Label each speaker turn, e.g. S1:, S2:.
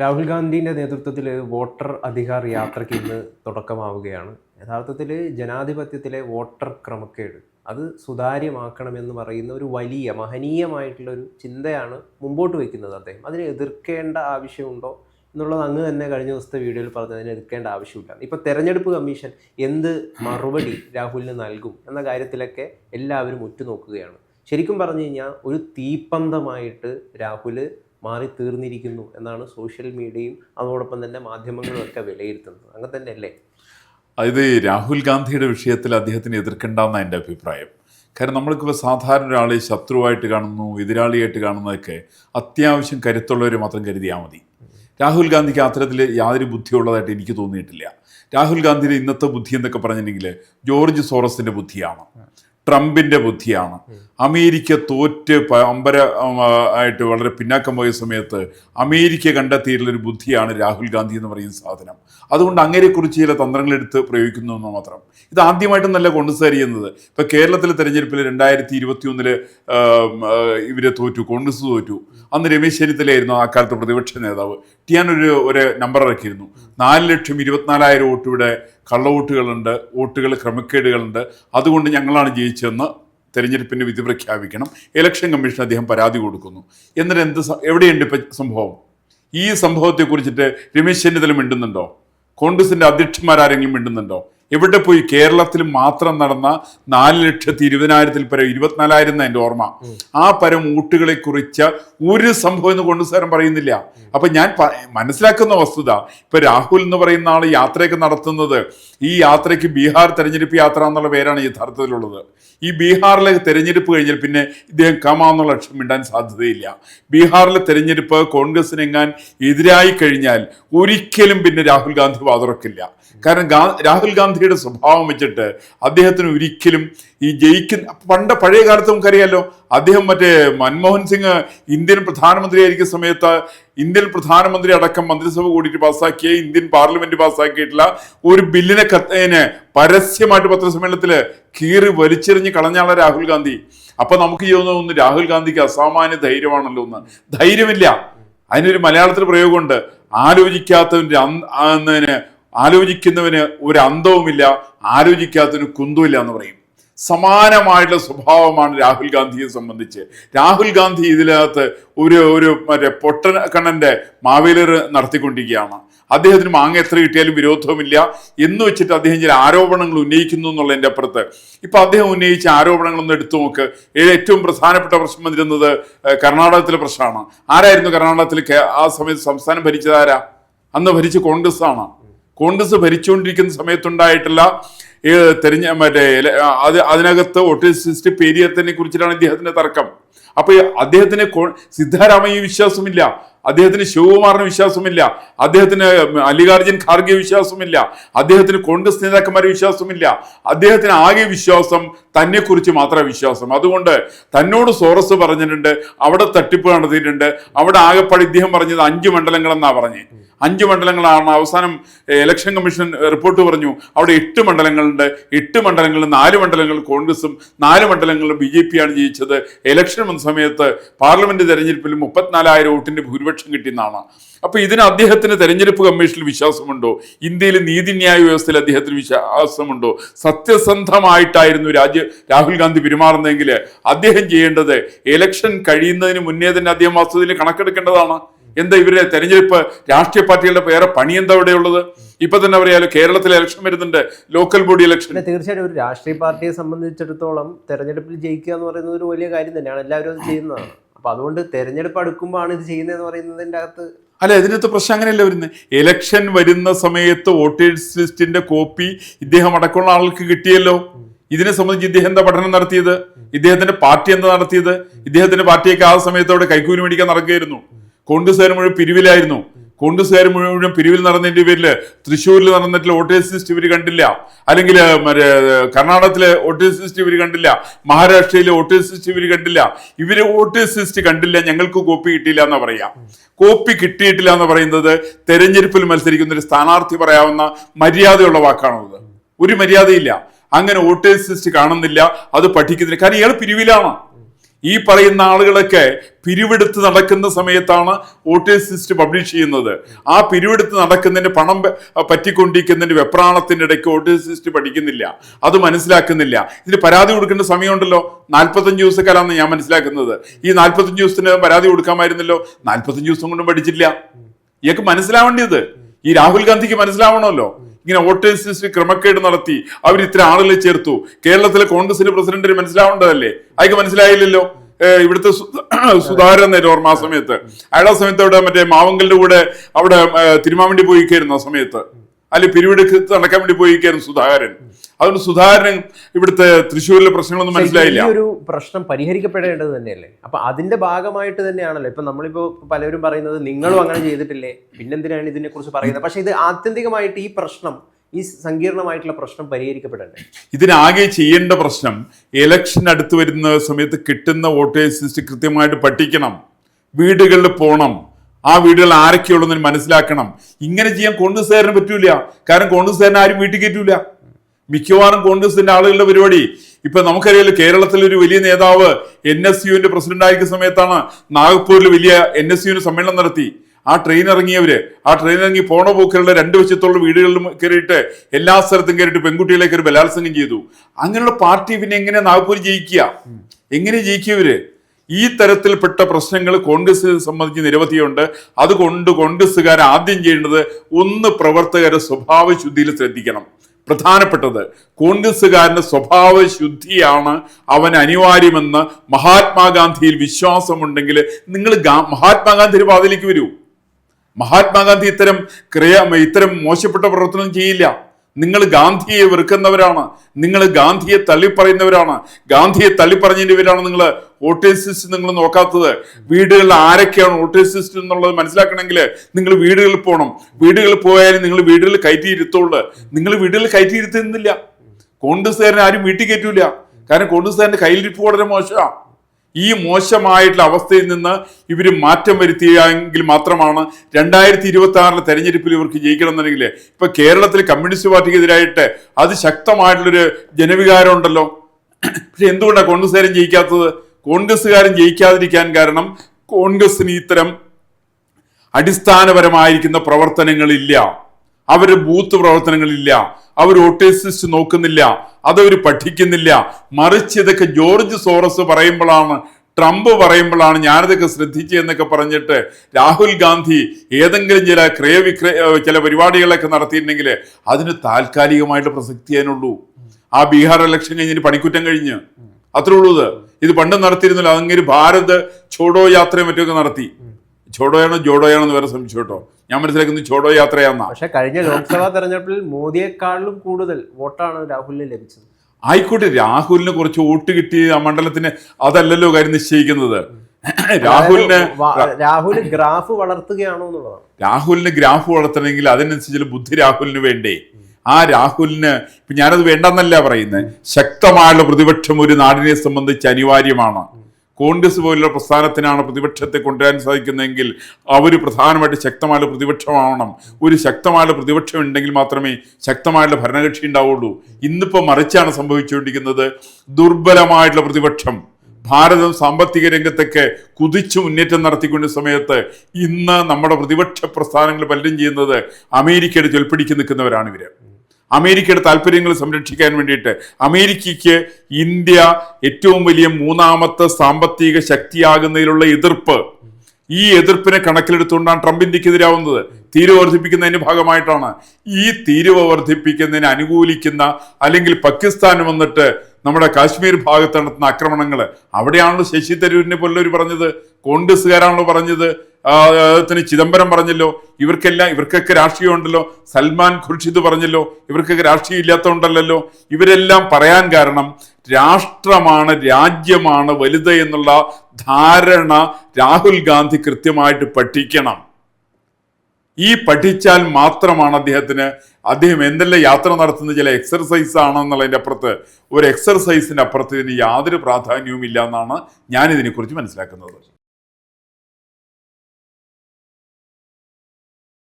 S1: രാഹുൽ ഗാന്ധിന്റെ നേതൃത്വത്തിൽ വോട്ടർ അധികാർ യാത്രയ്ക്ക് ഇന്ന് തുടക്കമാവുകയാണ്. യഥാർത്ഥത്തിൽ ജനാധിപത്യത്തിലെ വോട്ടർ ക്രമക്കേട് അത് സുതാര്യമാക്കണമെന്ന് പറയുന്ന ഒരു വലിയ മഹനീയമായിട്ടുള്ള ഒരു ചിന്തയാണ് മുമ്പോട്ട് വയ്ക്കുന്നത് അദ്ദേഹം. അതിനെ എതിർക്കേണ്ട ആവശ്യമുണ്ടോ എന്നുള്ളത് അങ്ങ് തന്നെ കഴിഞ്ഞ ദിവസത്തെ വീഡിയോയിൽ പറഞ്ഞതിനെ എതിർക്കേണ്ട ആവശ്യമില്ല. ഇപ്പോൾ തെരഞ്ഞെടുപ്പ് കമ്മീഷൻ എന്ത് മറുപടി രാഹുലിന് നൽകും എന്ന കാര്യത്തിലൊക്കെ എല്ലാവരും ഉറ്റുനോക്കുകയാണ്. ശരിക്കും പറഞ്ഞു കഴിഞ്ഞാൽ ഒരു തീപ്പന്തമായിട്ട് രാഹുൽ മാറി തീർന്നിരിക്കുന്നു എന്നാണ് സോഷ്യൽ മീഡിയയും അതോടൊപ്പം തന്നെ മാധ്യമങ്ങളും ഒക്കെ വിലയിരുത്തുന്നത്. അങ്ങനെ തന്നെയല്ലേ
S2: അതായത് രാഹുൽ ഗാന്ധിയുടെ വിഷയത്തിൽ അദ്ദേഹത്തിന് എതിർക്കേണ്ടെന്ന എന്റെ അഭിപ്രായം. കാരണം നമ്മൾക്കിപ്പോൾ സാധാരണ ഒരാളെ ശത്രുവായിട്ട് കാണുന്നു എതിരാളിയായിട്ട് കാണുന്നതൊക്കെ അത്യാവശ്യം കരുത്തുള്ളവരെ മാത്രം കരുതിയാൽ മതി. രാഹുൽ ഗാന്ധിക്ക് അത്തരത്തിൽ യാതൊരു ബുദ്ധിയുള്ളതായിട്ട് എനിക്ക് തോന്നിയിട്ടില്ല. രാഹുൽ ഗാന്ധിയുടെ ഇന്നത്തെ ബുദ്ധി എന്നൊക്കെ പറഞ്ഞിട്ടുണ്ടെങ്കിൽ ജോർജ് സോറസിന്റെ ബുദ്ധിയാണ് ട്രംപിന്റെ ബുദ്ധിയാണ് അമേരിക്ക തോറ്റ് അമ്പര ആയിട്ട് വളരെ പിന്നാക്കം പോയ സമയത്ത് അമേരിക്ക കണ്ടെത്തിയിട്ടുള്ള ഒരു ബുദ്ധിയാണ് രാഹുൽ ഗാന്ധി എന്ന് പറയുന്ന സാധനം. അതുകൊണ്ട് അങ്ങനെക്കുറിച്ച് ചില തന്ത്രങ്ങൾ എടുത്ത് പ്രയോഗിക്കുന്നു എന്ന് മാത്രം. ഇത് ആദ്യമായിട്ടൊന്നല്ല നല്ല ചെയ്യുന്നത്. ഇപ്പൊ കേരളത്തിലെ തെരഞ്ഞെടുപ്പിൽ രണ്ടായിരത്തി ഇരുപത്തി ഒന്നിൽ ഇവരെ തോറ്റു കോൺഗ്രസ് തോറ്റു. അന്ന് രമേശ് ചെന്നിത്തലയായിരുന്നു ആ കാലത്ത് പ്രതിപക്ഷ നേതാവ്. ടിയാൻ ഒരു ഒരു നമ്പർ ഇറക്കിയിരുന്നു. നാല് ലക്ഷം ഇരുപത്തിനാലായിരം വോട്ട് ഇവിടെ കള്ളവോട്ടുകളുണ്ട് വോട്ടുകൾ ക്രമക്കേടുകളുണ്ട്. അതുകൊണ്ട് ഞങ്ങളാണ് ജയിച്ചതെന്ന് തെരഞ്ഞെടുപ്പിന്റെ വിധി പ്രഖ്യാപിക്കണം. ഇലക്ഷൻ കമ്മീഷൻ അദ്ദേഹം പരാതി കൊടുക്കുന്നു. എന്നിട്ട് എന്ത് എവിടെയുണ്ട് ഇപ്പം സംഭവം? ഈ സംഭവത്തെ കുറിച്ചിട്ട് രമേശ് ചെന്നിത്തല മിണ്ടുന്നുണ്ടോ? കോൺഗ്രസിന്റെ അധ്യക്ഷന്മാരാരെങ്കിലും മിണ്ടുന്നുണ്ടോ? എവിടെ പോയി? കേരളത്തിൽ മാത്രം നടന്ന നാല് ലക്ഷത്തി ഇരുപതിനായിരത്തിൽ പരം ഇരുപത്തിനാലായിരം എന്ന എന്റെ ഓർമ്മ. ആ പരം ഊട്ടുകളെ കുറിച്ച ഒരു സംഭവം എന്ന് കൊണ്ട് സാരം പറയുന്നില്ല. അപ്പൊ ഞാൻ മനസ്സിലാക്കുന്ന വസ്തുത ഇപ്പൊ രാഹുൽ എന്ന് പറയുന്ന ആൾ യാത്രയൊക്കെ നടത്തുന്നത് ഈ യാത്രയ്ക്ക് ബീഹാർ തെരഞ്ഞെടുപ്പ് യാത്ര എന്നുള്ള പേരാണ് യഥാർത്ഥത്തിലുള്ളത്. ഈ ബീഹാറിലെ തെരഞ്ഞെടുപ്പ് കഴിഞ്ഞാൽ പിന്നെ ഇദ്ദേഹം കമാന്നുള്ള ലക്ഷ്യം മിണ്ടാൻ സാധ്യതയില്ല. ബീഹാറിലെ തെരഞ്ഞെടുപ്പ് കോൺഗ്രസിനെങ്ങാൻ എതിരായി കഴിഞ്ഞാൽ ഒരിക്കലും പിന്നെ രാഹുൽ ഗാന്ധി വാതുറക്കില്ല. കാരണം രാഹുൽ ഗാന്ധിയുടെ സ്വഭാവം വെച്ചിട്ട് അദ്ദേഹത്തിന് ഒരിക്കലും ഈ ജയിക്കുന്ന പണ്ട് പഴയ കാലത്ത് നമുക്കറിയാലോ അദ്ദേഹം മറ്റേ മൻമോഹൻ സിംഗ് ഇന്ത്യൻ പ്രധാനമന്ത്രിയായിരിക്കുന്ന സമയത്ത് ഇന്ത്യൻ പ്രധാനമന്ത്രി അടക്കം മന്ത്രിസഭ കൂടിയിട്ട് പാസ്സാക്കിയ ഇന്ത്യൻ പാർലമെന്റ് പാസ്സാക്കിയിട്ടുള്ള ഒരു ബില്ലിനെ കത്തേനെ പരസ്യമായിട്ട് പത്രസമ്മേളനത്തിൽ കീറി വലിച്ചെറിഞ്ഞ് കളഞ്ഞാണ് രാഹുൽ ഗാന്ധി. അപ്പൊ നമുക്ക് തോന്നുന്നു രാഹുൽ ഗാന്ധിക്ക് അസാമാന്യ ധൈര്യമാണല്ലോ എന്ന്. ധൈര്യമില്ല. അതിനൊരു മലയാളത്തിൽ പ്രയോഗമുണ്ട്. ആന്നതിന് ആലോചിക്കുന്നവന് ഒരു അന്തവുമില്ല ആലോചിക്കാത്തവന് കുന്തമില്ല എന്ന് പറയും. സമാനമായിട്ടുള്ള സ്വഭാവമാണ് രാഹുൽ ഗാന്ധിയെ സംബന്ധിച്ച്. രാഹുൽ ഗാന്ധി ഇതിനകത്ത് ഒരു ഒരു മറ്റേ പൊട്ട കണ്ണന്റെ മാവേലർ നടത്തിക്കൊണ്ടിരിക്കുകയാണ്. അദ്ദേഹത്തിന് മാങ്ങ എത്ര കിട്ടിയാലും വിരോധവുമില്ല. എന്ന് വെച്ചിട്ട് അദ്ദേഹം ചില ആരോപണങ്ങൾ ഉന്നയിക്കുന്നു എന്നുള്ളതിന്റെ അപ്പുറത്ത്. ഇപ്പൊ അദ്ദേഹം ഉന്നയിച്ച ആരോപണങ്ങളൊന്ന് എടുത്തു നോക്ക്. ഏറ്റവും പ്രധാനപ്പെട്ട പ്രശ്നം വന്നിരുന്നത് കർണാടകത്തിലെ പ്രശ്നമാണ്. ആരായിരുന്നു കർണാടകത്തിൽ ആ സമയത്ത് സംസ്ഥാനം ഭരിച്ചതാരാ അന്ന് ഭരിച്ച കോൺഗ്രസ് ആണ് കോൺഗ്രസ് ഭരിച്ചുകൊണ്ടിരിക്കുന്ന സമയത്തുണ്ടായിട്ടുള്ള തെരഞ്ഞ മറ്റേ അത് അതിനകത്ത് ഒട്ടിസിസ്റ്റ് പേരിയത്തിനെ കുറിച്ചിട്ടാണ് ഇദ്ദേഹത്തിന്റെ തർക്കം. അപ്പൊ അദ്ദേഹത്തിന് സിദ്ധാരാമയ്യ വിശ്വാസമില്ല. അദ്ദേഹത്തിന് ശിവകുമാറിന് വിശ്വാസമില്ല. അദ്ദേഹത്തിന് അല്ലികാർജുൻ ഖാർഗെ വിശ്വാസമില്ല. അദ്ദേഹത്തിന് കോൺഗ്രസ് നേതാക്കന്മാരെ വിശ്വാസമില്ല. അദ്ദേഹത്തിന് ആകെ വിശ്വാസം തന്നെക്കുറിച്ച് മാത്രമേ വിശ്വാസം. അതുകൊണ്ട് തന്നോട് സോറസ് പറഞ്ഞിട്ടുണ്ട് അവിടെ തട്ടിപ്പ് നടത്തിയിട്ടുണ്ട് അവിടെ ആകെപ്പാട് ഇദ്ദേഹം പറഞ്ഞത് അഞ്ച് മണ്ഡലങ്ങളെന്നാ പറഞ്ഞത് അഞ്ച് മണ്ഡലങ്ങളാണ്. അവസാനം ഇലക്ഷൻ കമ്മീഷൻ റിപ്പോർട്ട് പറഞ്ഞു അവിടെ എട്ട് മണ്ഡലങ്ങളുണ്ട്. എട്ട് മണ്ഡലങ്ങളിൽ നാല് മണ്ഡലങ്ങൾ കോൺഗ്രസും നാല് മണ്ഡലങ്ങളിൽ ബി ജെ പിയാണ് ജയിച്ചത്. ഇലക്ഷൻ സമയത്ത് പാർലമെന്റ് തെരഞ്ഞെടുപ്പിൽ മുപ്പത്തിനാലായിരം വോട്ടിന്റെ ഭൂരിപക്ഷം കിട്ടിയെന്നാണ്. അപ്പൊ ഇതിന് അദ്ദേഹത്തിന് തെരഞ്ഞെടുപ്പ് കമ്മീഷനിൽ വിശ്വാസമുണ്ടോ? ഇന്ത്യയിലെ നീതിന്യായ വ്യവസ്ഥയിൽ അദ്ദേഹത്തിന് വിശ്വാസമുണ്ടോ? സത്യസന്ധമായിട്ടായിരുന്നു രാജ്യ രാഹുൽ ഗാന്ധി പെരുമാറുന്നതെങ്കിൽ അദ്ദേഹം ചെയ്യേണ്ടത് ഇലക്ഷൻ കഴിയുന്നതിന് മുന്നേ തന്നെ അദ്ദേഹം വസ്തുതയിൽ കണക്കെടുക്കേണ്ടതാണ്. എന്താ ഇവരെ തെരഞ്ഞെടുപ്പ് രാഷ്ട്രീയ പാർട്ടികളുടെ വേറെ പണി എന്താ ഇവിടെയുള്ളത് ഇപ്പൊ തന്നെ പറയാലോ കേരളത്തിലെ ഇലക്ഷൻ വരുന്നുണ്ട്. ലോക്കൽ ബോഡി ഇലക്ഷൻ
S1: തീർച്ചയായിട്ടും ഒരു രാഷ്ട്രീയ പാർട്ടിയെ സംബന്ധിച്ചിടത്തോളം തെരഞ്ഞെടുപ്പിൽ ജയിക്കുക എന്ന് പറയുന്നത് ഒരു വലിയ കാര്യം തന്നെയാണ്. എല്ലാവരും അത് ചെയ്യുന്നതാണ്. അപ്പൊ അതുകൊണ്ട് തെരഞ്ഞെടുപ്പ് അടുക്കുമ്പോഴാണ് ഇത് ചെയ്യുന്നതെന്ന് പറയുന്നതിന്റെ അകത്ത്
S2: അല്ല ഇതിനകത്ത് പ്രശ്നം അങ്ങനെയല്ല വരുന്നത് ഇലക്ഷൻ വരുന്ന സമയത്ത് വോട്ടേഴ്സ് ലിസ്റ്റിന്റെ കോപ്പി ഇദ്ദേഹം അടക്കമുള്ള ആൾക്ക് കിട്ടിയല്ലോ. ഇതിനെ സംബന്ധിച്ച് ഇദ്ദേഹം എന്താ പഠനം നടത്തിയത്? ഇദ്ദേഹത്തിന്റെ പാർട്ടി എന്താ നടത്തിയത്? ഇദ്ദേഹത്തിന്റെ പാർട്ടിയൊക്കെ ആ സമയത്ത് അവിടെ കൈക്കൂലി മേടിക്കാൻ നടക്കുകയായിരുന്നു. കോൺഗ്രസ്സുകാർ മുഴുവൻ പിരിവിലായിരുന്നു. കോൺഗ്രസ്സുകാർ മുഴുവൻ പിരിവിൽ നടന്നതിന്റെ പേരിൽ തൃശ്ശൂരിൽ നടന്നിട്ടുള്ള വോട്ടേഴ്സ് ലിസ്റ്റ് ഇവർ കണ്ടില്ല. അല്ലെങ്കിൽ മറ്റേ കർണാടകത്തിലെ വോട്ടേഴ്സ് ലിസ്റ്റ് ഇവർ കണ്ടില്ല. മഹാരാഷ്ട്രയിലെ വോട്ടേഴ്സ് ലിസ്റ്റ് ഇവർ കണ്ടില്ല. ഇവർ വോട്ടേഴ്സ് ലിസ്റ്റ് കണ്ടില്ല. ഞങ്ങൾക്ക് കോപ്പി കിട്ടിയില്ല എന്ന് പറയാം. കോപ്പി കിട്ടിയിട്ടില്ല എന്ന് പറയുന്നത് തെരഞ്ഞെടുപ്പിൽ മത്സരിക്കുന്ന ഒരു സ്ഥാനാർത്ഥി പറയാവുന്ന മര്യാദയുള്ള വാക്കാണത് ഒരു മര്യാദയില്ല. അങ്ങനെ വോട്ടേഴ്സ് ലിസ്റ്റ് കാണുന്നില്ല. അത് പഠിക്കുന്നില്ല. കാരണം ഇയാൾ പിരിവിലാണ്. ഈ പറയുന്ന ആളുകളൊക്കെ പിരിവെടുത്ത് നടക്കുന്ന സമയത്താണ് വോട്ടേഴ്സ് ലിസ്റ്റ് പബ്ലിഷ് ചെയ്യുന്നത്. ആ പിരിവെടുത്ത് നടക്കുന്നതിന് പണം പറ്റിക്കൊണ്ടിരിക്കുന്നതിന്റെ വെപ്രാണത്തിന്റെ ഇടയ്ക്ക് വോട്ടേഴ്സ് ലിസ്റ്റ് പഠിക്കുന്നില്ല. അത് മനസ്സിലാക്കുന്നില്ല. ഇതിന് പരാതി കൊടുക്കേണ്ട സമയമുണ്ടല്ലോ. നാൽപ്പത്തഞ്ച് ദിവസക്കാരാണെന്ന് ഞാൻ മനസ്സിലാക്കുന്നത്. ഈ നാൽപ്പത്തഞ്ച് ദിവസത്തിന് പരാതി കൊടുക്കാമായിരുന്നല്ലോ. നാൽപ്പത്തഞ്ച് ദിവസം കൊണ്ടും പഠിച്ചില്ല. ഇയാൾക്ക് മനസ്സിലാവേണ്ടത്. ഈ രാഹുൽ ഗാന്ധിക്ക് മനസ്സിലാവണമല്ലോ. ഇങ്ങനെ വോട്ടേഴ്സ് ലിസ്റ്റ് ക്രമക്കേട് നടത്തി. അവർ ഇത്ര ആളുകളെ ചേർത്തു. കേരളത്തിലെ കോൺഗ്രസിന്റെ പ്രസിഡന്റിന് മനസ്സിലാവേണ്ടതല്ലേ അയക്ക് മനസ്സിലായില്ലല്ലോ. ഇവിടുത്തെ സുധാകരൻ നേരം ഓർമ്മ ആ സമയത്ത്. അയാളുടെ സമയത്ത് അവിടെ മറ്റേ മാവങ്കലിന്റെ കൂടെ അവിടെ തിരുമാവണ്ടി പോയിക്കായിരുന്നു ആ സമയത്ത്. അല്ലെ പിരിവെടുക്ക് നടക്കാൻ വേണ്ടി പോയിക്കായിരുന്നു സുധാകരൻ. അതുകൊണ്ട് സുധാകരൻ ഇവിടുത്തെ തൃശ്ശൂരിലെ പ്രശ്നങ്ങളൊന്നും മനസ്സിലായില്ല.
S1: ഒരു പ്രശ്നം പരിഹരിക്കപ്പെടേണ്ടത് തന്നെയല്ലേ? അപ്പൊ അതിന്റെ ഭാഗമായിട്ട് തന്നെയാണല്ലോ. ഇപ്പൊ നമ്മളിപ്പോ പലരും പറയുന്നത് നിങ്ങളും അങ്ങനെ ചെയ്തിട്ടില്ലേ? പിന്നെന്തിനാണ് ഇതിനെ കുറിച്ച് പറയുന്നത്? പക്ഷെ ഇത് ആത്യന്തികമായിട്ട് ഈ പ്രശ്നം ഈ സങ്കീർണമായിട്ടുള്ള പ്രശ്നം പരിഹരിക്കപ്പെടേണ്ടത്
S2: ഇതിനാകെ ചെയ്യേണ്ട പ്രശ്നം ഇലക്ഷൻ അടുത്ത് വരുന്ന സമയത്ത് കിട്ടുന്ന വോട്ടേഴ്സ് ലിസ്റ്റ് കൃത്യമായിട്ട് പഠിക്കണം. വീടുകളിൽ പോകണം ആ വീടുകൾ ആരൊക്കെയുള്ളതെന്ന് മനസ്സിലാക്കണം. ഇങ്ങനെ ചെയ്യാൻ കോൺഗ്രസ്സുകാരന് പറ്റൂല. കാരണം കോൺഗ്രസ്സുകാരനെ ആരും വീട്ടിൽ കയറ്റൂല. മിക്കവാറും കോൺഗ്രസിന്റെ ആളുകളുടെ പരിപാടി. ഇപ്പൊ നമുക്കറിയാലോ കേരളത്തിൽ ഒരു വലിയ നേതാവ് എൻ എസ് യുവിന്റെ പ്രസിഡന്റ് ആയിരിക്കുന്ന സമയത്താണ് നാഗ്പൂരിൽ വലിയ എൻ എസ് യുവിന് സമ്മേളനം നടത്തി. ആ ട്രെയിൻ ഇറങ്ങിയവര് ആ ട്രെയിൻ ഇറങ്ങി പോണ പോക്കുകളുടെ രണ്ട് വശത്തുള്ള വീടുകളിലും കയറിയിട്ട് എല്ലാ സ്ഥലത്തും കയറിയിട്ട് പെൺകുട്ടികളെ കയറി ബലാത്സംഗം ചെയ്തു. അങ്ങനെയുള്ള പാർട്ടി പിന്നെ എങ്ങനെ നാഗ്പൂർ ജയിക്കുക? എങ്ങനെ ജയിക്കുകവര് ഈ തരത്തിൽപ്പെട്ട പ്രശ്നങ്ങൾ കോൺഗ്രസിനെ സംബന്ധിച്ച് നിരവധിയുണ്ട്. അതുകൊണ്ട് കോൺഗ്രസ്സുകാർ ആദ്യം ചെയ്യേണ്ടത് ഒന്ന് പ്രവർത്തകരെ സ്വഭാവ ശുദ്ധിയിൽ ശ്രദ്ധിക്കണം. പ്രധാനപ്പെട്ടത് കോൺഗ്രസ്സുകാരന്റെ സ്വഭാവ ശുദ്ധിയാണ് അവൻ അനിവാര്യമെന്ന് മഹാത്മാഗാന്ധിയിൽ വിശ്വാസമുണ്ടെങ്കിൽ നിങ്ങൾ മഹാത്മാഗാന്ധിയുടെ പാതയിലേക്ക് വരൂ. മഹാത്മാഗാന്ധി ഇത്തരം ക്രിയ ഇത്തരം മോശപ്പെട്ട പ്രവർത്തനം ചെയ്യില്ല. നിങ്ങൾ ഗാന്ധിയെ വെറുക്കുന്നവരാണ്. നിങ്ങൾ ഗാന്ധിയെ തള്ളിപ്പറയുന്നവരാണ്. ഗാന്ധിയെ തള്ളിപ്പറഞ്ഞവരാണ് നിങ്ങൾ വോട്ടേഴ്സ് ലിസ്റ്റ് നിങ്ങൾ നോക്കാത്തത്. വീടുകളിൽ ആരൊക്കെയാണ് വോട്ടേഴ്സ് ലിസ്റ്റ് എന്നുള്ളത് മനസ്സിലാക്കണമെങ്കിൽ നിങ്ങൾ വീടുകളിൽ പോകണം വീടുകളിൽ പോയാലും നിങ്ങൾ വീടുകളിൽ കയറ്റിയിരുത്തുള്ളൂ. നിങ്ങൾ വീടുകളിൽ കയറ്റിയിരുത്തുന്നില്ല. കോൺഗ്രസ്സുകാരനെ ആരും വീട്ടിൽ കയറ്റൂല. കാരണം കോൺഗ്രസ്സുകാരന്റെ കയ്യിലിരിപ്പ് വളരെ മോശമാണ്. ഈ മോശമായിട്ടുള്ള അവസ്ഥയിൽ നിന്ന് ഇവർ മാറ്റം വരുത്തിയെങ്കിൽ മാത്രമാണ് രണ്ടായിരത്തി ഇരുപത്തി ആറിലെ തെരഞ്ഞെടുപ്പിൽ ഇവർക്ക് ജയിക്കണം എന്നുണ്ടെങ്കിൽ ഇപ്പൊ കേരളത്തിൽ കമ്മ്യൂണിസ്റ്റ് പാർട്ടിക്കെതിരായിട്ട് അതിശക്തമായിട്ടുള്ളൊരു ജനവികാരം ഉണ്ടല്ലോ. പക്ഷെ എന്തുകൊണ്ടാണ് കോൺഗ്രസ്സുകാരൻ ജയിക്കാത്തത്? കോൺഗ്രസ്സുകാരൻ ജയിക്കാതിരിക്കാൻ കാരണം കോൺഗ്രസിന് ഇത്തരം അടിസ്ഥാനപരമായിരിക്കുന്ന പ്രവർത്തനങ്ങളില്ല. അവർ ബൂത്ത് പ്രവർത്തനങ്ങളില്ല. അവർ വോട്ടേഴ്സ് ലിസ്റ്റ് നോക്കുന്നില്ല. അതവർ പഠിക്കുന്നില്ല. മറിച്ച് ഇതൊക്കെ ജോർജ് സോറസ് പറയുമ്പോഴാണ് ട്രംപ് പറയുമ്പോഴാണ് ഞാനിതൊക്കെ ശ്രദ്ധിച്ചു എന്നൊക്കെ പറഞ്ഞിട്ട് രാഹുൽ ഗാന്ധി ഏതെങ്കിലും ചില ക്രയവിക്രയ ചില പരിപാടികളൊക്കെ നടത്തിയിട്ടുണ്ടെങ്കിൽ അതിന് താൽക്കാലികമായിട്ട് പ്രസക്തി അതിനുള്ളൂ ആ ബീഹാർ ഇലക്ഷൻ കഴിഞ്ഞിട്ട് പണിക്കുറ്റം കഴിഞ്ഞ്. അത്രേ ഉള്ളൂ ഇത്. ഇത് പണ്ട് നടത്തിയിരുന്നില്ല. അതങ്ങനെ ഭാരത് ഛോഡോ യാത്രയും മറ്റൊക്കെ നടത്തി. ഛോഡോയാണോ ജോഡോയാണോ എന്ന് വേറെ സംശയം കേട്ടോ. ഞാൻ മനസ്സിലാക്കുന്നത് ചോടോ യാത്രയാന്നാ.
S1: പക്ഷെ കഴിഞ്ഞ ലോക്സഭാ തെരഞ്ഞെടുപ്പിൽ മോദിയെക്കാളും കൂടുതൽ വോട്ടാണ് രാഹുലിന് ലഭിച്ചത്.
S2: ആയിക്കോട്ടെ രാഹുലിന് കുറച്ച് വോട്ട് കിട്ടി ആ മണ്ഡലത്തിന് അതല്ലല്ലോ കാര്യം നിശ്ചയിക്കുന്നത്. രാഹുലിന്
S1: രാഹുൽ ഗ്രാഫ് വളർത്തുകയാണോ എന്നുള്ളതാണ്.
S2: രാഹുലിന് ഗ്രാഫ് വളർത്തണമെങ്കിൽ അതിനനുസരിച്ച് ബുദ്ധി രാഹുലിന് വേണ്ടേ? ആ രാഹുലിന് ഇപ്പൊ ഞാനത് വേണ്ടെന്നല്ല പറയുന്നത്. ശക്തമായുള്ള പ്രതിപക്ഷം ഒരു നാടിനെ സംബന്ധിച്ച് അനിവാര്യമാണ്. കോൺഗ്രസ് പോലുള്ള പ്രസ്ഥാനത്തിനാണ് പ്രതിപക്ഷത്തെ കൊണ്ടുവരാൻ സാധിക്കുന്നതെങ്കിൽ അവർ പ്രധാനമായിട്ട് ശക്തമായ പ്രതിപക്ഷമാവണം. ഒരു ശക്തമായ പ്രതിപക്ഷം ഉണ്ടെങ്കിൽ മാത്രമേ ശക്തമായ ഭരണകക്ഷി ഉണ്ടാവുള്ളൂ. ഇന്നിപ്പോൾ മറിച്ചാണ് സംഭവിച്ചുകൊണ്ടിരിക്കുന്നത്. ദുർബലമായിട്ടുള്ള പ്രതിപക്ഷം. ഭാരതം സാമ്പത്തിക രംഗത്തൊക്കെ കുതിച്ചു മുന്നേറ്റം നടത്തിക്കൊണ്ട സമയത്ത് ഇന്ന് നമ്മുടെ പ്രതിപക്ഷ പ്രസ്ഥാനങ്ങൾ പലരും ചെയ്യുന്നത് അമേരിക്കയുടെ ചൊൽപ്പിടിക്ക് നിൽക്കുന്നവരാണ് ഇവർ. അമേരിക്കയുടെ താല്പര്യങ്ങൾ സംരക്ഷിക്കാൻ വേണ്ടിയിട്ട് അമേരിക്കയ്ക്ക് ഇന്ത്യ ഏറ്റവും വലിയ മൂന്നാമത്തെ സാമ്പത്തിക ശക്തിയാകുന്നതിലുള്ള എതിർപ്പ്. ഈ എതിർപ്പിനെ കണക്കിലെടുത്തുകൊണ്ടാണ് ട്രംപ് ഇന്ത്യക്കെതിരാവുന്നത് തീരുവ വർദ്ധിപ്പിക്കുന്നതിന് ഭാഗമായിട്ടാണ്. ഈ തീരുവ വർദ്ധിപ്പിക്കുന്നതിന് അനുകൂലിക്കുന്ന അല്ലെങ്കിൽ പാകിസ്ഥാൻ വന്നിട്ട് നമ്മുടെ കാശ്മീർ ഭാഗത്ത് നടത്തുന്ന ആക്രമണങ്ങൾ അവിടെയാണല്ലോ ശശി തരൂരിനെ പോലുള്ളവർ പറഞ്ഞത്. കോൺഗ്രസ്സുകാരാണല്ലോ പറഞ്ഞത്. ആ, അതിന് ചിദംബരം പറഞ്ഞല്ലോ. ഇവർക്കെല്ലാം ഇവർക്കൊക്കെ രാഷ്ട്രീയം ഉണ്ടല്ലോ സൽമാൻ ഖുർഷിദ് പറഞ്ഞല്ലോ. ഇവർക്കൊക്കെ രാഷ്ട്രീയം ഇല്ലാത്തതുകൊണ്ടല്ലോ ഇവരെല്ലാം പറയാൻ കാരണം രാഷ്ട്രമാണ് രാജ്യമാണ് വലുത് എന്നുള്ള ധാരണ രാഹുൽ ഗാന്ധി കൃത്യമായിട്ട് പഠിക്കണം. ഈ പഠിച്ചാൽ മാത്രമാണ് അദ്ദേഹത്തിന് അദ്ദേഹം എന്തെല്ലാം യാത്ര നടത്തുന്ന ചില എക്സർസൈസ് ആണെന്നുള്ളതിന്റെ അപ്പുറത്ത് ഒരു എക്സർസൈസിന്റെ അപ്പുറത്ത് ഇതിന് യാതൊരു പ്രാധാന്യവും ഇല്ല എന്നാണ് ഞാൻ ഇതിനെക്കുറിച്ച് മനസ്സിലാക്കുന്നത്.